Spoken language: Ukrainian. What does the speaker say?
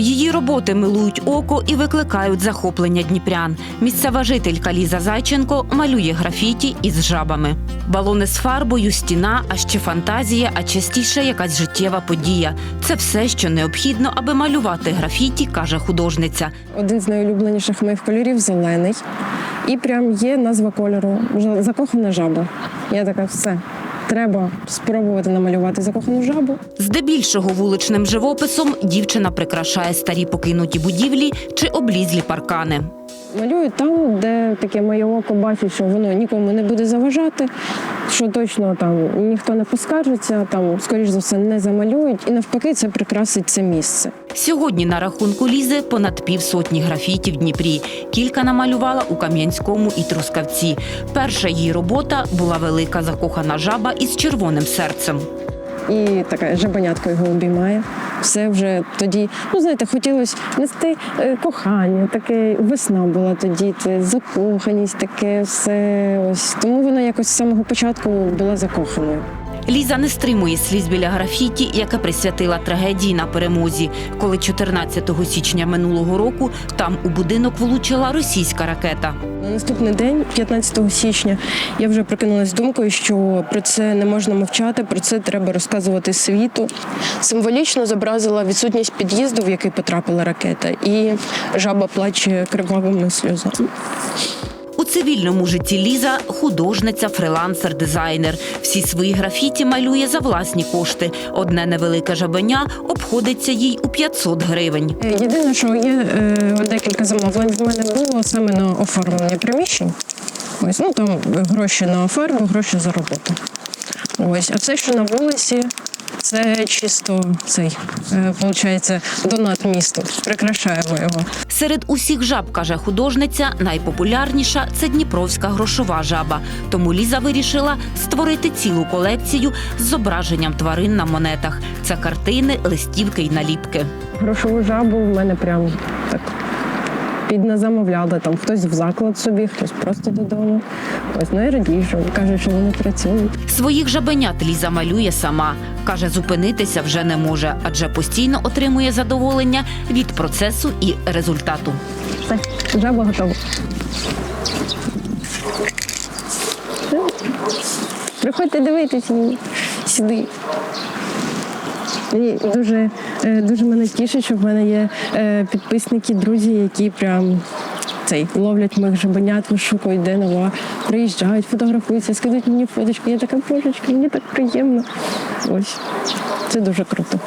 Її роботи милують око і викликають захоплення дніпрян. Місцева жителька Ліза Зайченко малює графіті із жабами. Балони з фарбою, стіна, а ще фантазія, а частіше якась життєва подія. Це все, що необхідно, аби малювати графіті, каже художниця. Один з найулюбленіших моїх кольорів зелений. І прям є назва кольору «Жа- закохана жаба. Я така, все. Треба спробувати намалювати закохану жабу. Здебільшого вуличним живописом дівчина прикрашає старі покинуті будівлі чи облізлі паркани. Малюю там, де таке моє око бачить, що воно нікому не буде заважати, що точно там ніхто не поскаржиться, там, скоріш за все, не замалюють, і навпаки, це прикрасить це місце. Сьогодні на рахунку Лізи понад півсотні графіті в Дніпрі. Кілька намалювала у Кам'янському і Трускавці. Перша її робота була велика закохана жаба із червоним серцем. І така жабанятка його обіймає. Все вже тоді, ну знаєте, хотілося нести е, кохання, таке весна була тоді, це закоханість, таке все. Ось тому вона якось з самого початку була закоханою. Ліза не стримує сліз біля графіті, яке присвятила трагедії на перемозі, коли 14 січня минулого року там у будинок влучила російська ракета. На наступний день, 15 січня, я вже прокинулася думкою, що про це не можна мовчати, про це треба розказувати світу. Символічно зобразила відсутність під'їзду, в який потрапила ракета, і жаба плаче кривавими сльозами. У цивільному житті Ліза художниця, фрилансер, дизайнер. Всі свої графіті малює за власні кошти. Одне невелике жабеня обходиться їй у 500 гривень. Єдине, що є е, декілька замовлень в мене було саме на оформлення приміщень. Ось ну там гроші на фарбу, гроші за роботу. Ось, а все, що на вулиці, це чисто цей, е, виходить, донат місту. Прикрашаємо його. Серед усіх жаб, каже художниця, найпопулярніша це дніпровська грошова жаба. Тому Ліза вирішила створити цілу колекцію з зображенням тварин на монетах. Це картини, листівки й наліпки. Грошову жабу в мене прям так підназамовляли. Там хтось в заклад собі, хтось просто додому. Ось ну і радію, що кажуть, що вони працюють. Своїх жабенят Ліза малює сама. Каже, зупинитися вже не може, адже постійно отримує задоволення від процесу і результату. Все, жаба готова. Приходьте дивитись її сюди. Мені дуже, дуже мене тішить, що в мене є е, підписники, друзі, які прям цей ловлять моїх жабенят, вишукують, де нова, приїжджають, фотографуються, скидують мені фоточки. Я така божечка, мені так приємно. Ось це дуже круто.